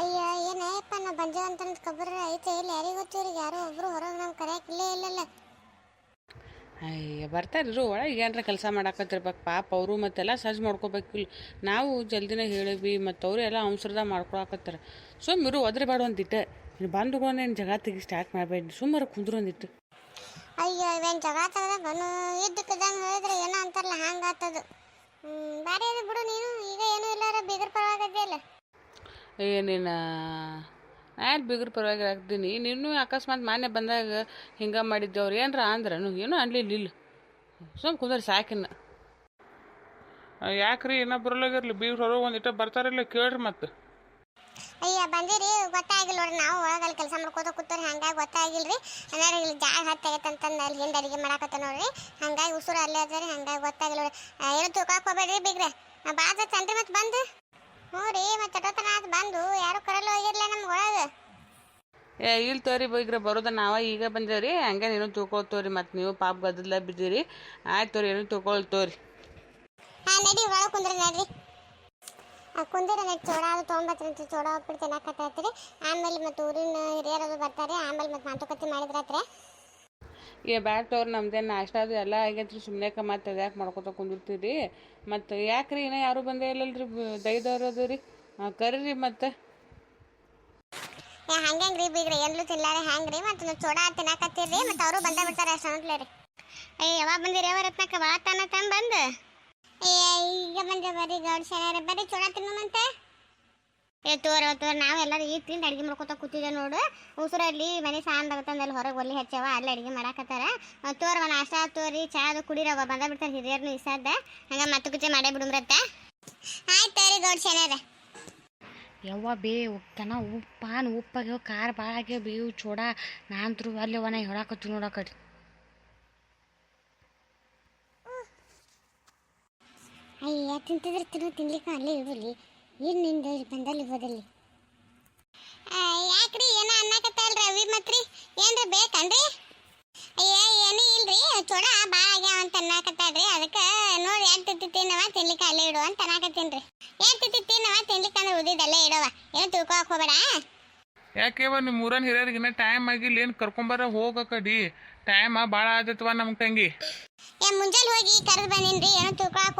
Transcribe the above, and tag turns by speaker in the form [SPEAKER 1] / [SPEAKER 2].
[SPEAKER 1] ಅಯ್ಯ ಏನಯ್ಯಪ್ಪ ನಾ ಬಂಜೆ ಅಂತ ಖಬರ್ ಐತೆ. ಇಲ್ಲಿ ಯಾರಿಗೆ ಗೊತ್ತು ಇವ್ರಿಗೆ? ಯಾರೋ ಒಬ್ರು ಹೊರಗೆ ನಮ್ಗೆ ಕರೆಯಕ್ಕಿಲ್ಲೇ ಇಲ್ಲಲ್ಲ.
[SPEAKER 2] ಅಯ್ಯ ಬರ್ತಾರಿರು ಒಳಗೆ ಏನಾರ ಕೆಲಸ ಮಾಡಾಕತ್ತಿರ್ಬೇಕು. ಪಾಪ ಅವರು ಮತ್ತೆಲ್ಲ ಸಜ್ಜು ಮಾಡ್ಕೋಬೇಕಿಲ್ಲ ನಾವು ಜಲ್ದಿನೇ ಹೇಳಿವಿ ಮತ್ತು ಅವರು ಎಲ್ಲ ಅವಸರದಾಗ ಮಾಡ್ಕೊಳಕತ್ತಾರ. ಸುಮ್ಮಿರು ಒದ್ರೆ ಬೇಡ ಒಂದಿಟ್ಟು ನೀನು ಬಂದು ನೀನು ತೆಗಿ ಸ್ಟಾರ್ಟ್ ಮಾಡಬೇಡಿ. ಸುಮ್ಮರ ಕುಂದ್ರು ಒಂದಿಟ್ಟು
[SPEAKER 1] ಅಯ್ಯೋ ಇವೇನು ಜಗ ತೆಗ್ದ ಬನ್ನು ಇದ್ದಕ್ಕದಂಗೆ ಹೇಳಿದ್ರೆ ಏನೋ ಅಂತಾರಲ್ಲ ಹಂಗೆ ಆತದು. ಬಾರಿ ಅದು ಬಿಡು ನೀನು. ಈಗ ಏನೂ ಇಲ್ಲಾರ ಬೀಗರ್ ಪರವಾಗಿದೆಯಲ್ಲ.
[SPEAKER 2] ಏ ನೀನು? ನಾನು ಬಿಗ್ರ ಪರವಾಗಿ ಹಾಕ್ತೀನಿ. ನೀನು ಅಕಸ್ಮಾತ್ ಮಾನ್ಯ ಬಂದಾಗ ಹಿಂಗೆ ಮಾಡಿದ್ದೇವ್ರು ಏನರ ಅಂದ್ರನು ಏನೂ ಅನ್ಲಿಲ್ಲ ಇಲ್ಲ. ಸುಮ್ ಕುಂದ್ರಿ ಸಾಕಿನ್ನ
[SPEAKER 3] ಯಾಕ್ರಿ ಏನೋ ಬರಲಾಗಿರ್ಲಿ ಬೀಗ್ರ ಹೊರಗೆ ಒಂದಿಟ ಬರ್ತಾರಿಲ್ಲ ಕೇಳ್ರಿ ಮತ್ತೆ
[SPEAKER 1] ಅಯ್ಯ ಬಂದಿರಿ ಗೊತ್ತಾಗಿಲ್ಲ ನೋಡ್ರಿ. ನಾವು ಒಳಗಲ್ಲಿ ಕೆಲಸ ಮಾಡ್ಕೋತ ಕೂತವ್ರಿ ಹಂಗಾಗಿ ಗೊತ್ತಾಗಿಲ್ರಿ. ಅಂದ್ರೆ ಇಲ್ಲಿ ಜಾಗ ಹತ್ತಾಗೈತಂತಂದು ಅಲ್ಲಿ ಹಿಂದೆ ಅಡಿಗೆ ಮಾಡಾಕತ್ತ ನೋಡ್ರಿ. ಹಂಗಾಗಿ ಉಸುರು ಅಲ್ಲೇ ಅದ ಹಂಗಾಗಿ ಗೊತ್ತಾಗಿಲ್ಲ ನೋಡ್ರಿ. ಏನು ತೂಕಾಕ್ ಹೋಗ್ಬೇಡ್ರಿ ಬಿಗ್ರೆ. ಬಾಜ್ ಚಂದ್ರಿ ಮತ್ತೆ ಬಂದು. ಹ್ಞೂ ರೀ ಮತ್ತೆ ಚಟೋತನ ಆತು ಬಂದು ಯಾರು ಕರಲ್ಲ ಹೋಗಿರ್ಲ ನಮ್ಗೆ
[SPEAKER 2] ಏ ಇಲ್ಲಿ ತೋರಿ ಬೈಗ್ರ ಬರೋದ ನಾವ ಈಗ ಬಂದೇವ್ರಿ ಹಂಗೆ ನೀನು ತೂಕೊಳ್ತೋರಿ ಮತ್ತೆ ನೀವು ಪಾಪ ಗದ್ದಲ ಬಿದ್ದೀರಿ. ಆಯ್ತು ತೋರಿ ಏನು ತಗೊಳ್ ತೋರಿ.
[SPEAKER 1] ಹಾಂ ನಡಿ ಒಳಗೆ ಕುಂದ್ರಿ ನಡ್ರಿ ಕುಂದಿರ ನಡಿ ಚೋಡ ಅದು ತೊಗೊಂಬತ್ತಂತ ಚೋಡ ಹೋಗ್ಬಿಡ್ತೇನೆ ಕಟ್ಟಾತ್ರಿ ಆಮೇಲೆ ಮತ್ತೆ ಊರಿನ ಹಿರಿಯರದು ಬರ್ತಾರೆ ಆಮೇಲೆ ಮತ್ತೆ ಮಾತುಕತೆ ಮಾಡಿದ್ರಾತ್ರಿ.
[SPEAKER 2] ಏ ಬ್ಯಾಟ್ ತೋರಿ ನಮ್ದೇನು ನಾಷ್ಟ ಅದು ಎಲ್ಲ ಆಗೈತ್ರಿ ಸುಮ್ಮನೆ ಮತ್ತೆ ಯಾಕೆ ಮಾಡ್ಕೊತ ಕುಂದಿರ್ತೀರಿ ಮತ್ತು ಯಾಕ್ರಿ ಇನ್ನೂ ಯಾರು ಬಂದೇ ಇಲ್ಲಲ್ರಿ ದೈದವ್ರು ಅದು ರೀ. ಕರೀರಿ ಮತ್ತೆ.
[SPEAKER 1] ಹಂಗಂಗ್ರಿ ಬೀಗ್ರಿ ಎಲ್ಲೂ ತಿನ್ಲಾರೆ ಹ್ಯಾಂಗ್ರಿ? ಮತ್ತೆ ಚೋಡ ತಿನ್ನಾಕತ್ತೀರಿ? ಮತ್ತೆ ಅವರು ಬಂದ ಬಿಡ್ತಾರೆ ಅಷ್ಟು ನೋಡ್ಲಿ ರೀ ಏ, ಯಾವಾಗ ಬಂದಿರಿ ಯಾವ ರತ್ನಕ್ಕ? ವಾತಾನ ತಂದು ಬಂದು? ಏ, ಈಗ ಬಂದೆ ಬರ್ರಿ ಗೌಡ ಶನಿವಾರ ಬರ್ರಿ ಚೋಡ ತಿನ್ನೋಮಂತೆ ಏ ತೋರ ತೋರ ನಾವೆಲ್ಲರೂ ಈ ತಿಂದು ಅಡುಗೆ ಮಾಡ್ಕೊತ ಕೂತಿದ್ದೆ ನೋಡು. ಉಸಿರಲ್ಲಿ ಮನೆ ಸಾಂದ್ ಅಲ್ಲಿ ಹೊರಗೆ ಒಲ್ಲಿ ಹಚ್ಚವ ಅಲ್ಲಿ ಅಡುಗೆ ಮಾಡಾಕತ್ತಾರ. ತೋರ ನಾಷ್ಟ ತೋರಿ ಚಾ ಅದು ಕುಡಿರವ ಬಂದ ಬಿಡ್ತಾರೆ ಹಿರಿಯರ್ನು ಇಸಾದ ಹಂಗ ಮತ್ತೆ ಕುಚೆ ಮಾಡೇ ಬಿಡುಮ್ರತ್ತ ಆಯ್ತು ತೋರಿ ಗೌಡ ಶನಿವಾರ.
[SPEAKER 4] ಯವ್ವ ಬೇ ಉಕ್ಕನ ಉಪ್ಪಾನ ಉಪ್ಪಾಗ್ಯವ ಖಾರ ಭಾಳ ಆಗ್ಯಾವ ಬೇವು ಚೋಡ. ನಾಂತ್ರು ಅಲ್ಲಿ ಅವನ ಹೇಳಾಕತ್ತು ನೋಡಕಡಿ
[SPEAKER 1] ಅಯ್ಯ ತಿಂತಿದ್ರೆ ತಿನ್ನು ತಿನ್ಲಿಕ್ಕೆ ಅಲ್ಲೇ ಇರ್ಬಲ್ಲಿ ಏನು ನಿಂದ ಬಂದಲ್ಲಿ ಹೋದಲ್ಲಿ. ಯಾಕ್ರಿ ಏನೋ ಅನ್ನಕತ್ತಲ್ರಿ ಅವಿ ಮತ್ರಿ? ಏನ್ರ ಬೇಕನ್ರಿ? ಅಯ್ಯ ಏನೂ ಇಲ್ರಿ ಚೂಡ ಭಾಳ ಆಗ್ಯಾವ ಅಂತ ಅನ್ನಕತ್ತಾಳ್ರಿ ಅದಕ್ಕೆ ನೋಡಿ ಎಷ್ಟು ತಿತ್ತಿ ತಿನ್ನವ ತಿನ್ಲಿಕ್ಕೆ ಅಲ್ಲೇ ಇಡು ಅಂತ ಅನ್ನಕತ್ತೀನ್ರಿ. ಎಷ್ಟು ತಿತ್ತಿ ತಿನ್ನವ ತಿನ್ಲಿಕ್ಕೆ ಅಂದ್ರೆ ಉದಿದಲ್ಲೇ ಇಡವ. ಏನು ತಿಳ್ಕೊಳಕ್ ಹೋಗ್ಬೇಡ?
[SPEAKER 3] ಯಾಕೆವ ನಿಮ್ಮ ಊರನ್ ಹಿರಿಯರಿಗೆ ಟೈಮ್ ಟೈಮ್ ಆಗಿಲ್ಲ ಏನು ಕರ್ಕೊಂಬರ ಹೋಗಕಡಿ. ಟೈಮ್ ಭಾಳ ಆದತ್ವ ನಮ್ಮ ತಂಗಿ.
[SPEAKER 1] ಏ ಮುಂಜಾನೆ ಹೋಗಿ ಕರೆದು ಬಂದಿನ್ರಿ ಏನೋ ತಿಳ್ಕೊಳಕ್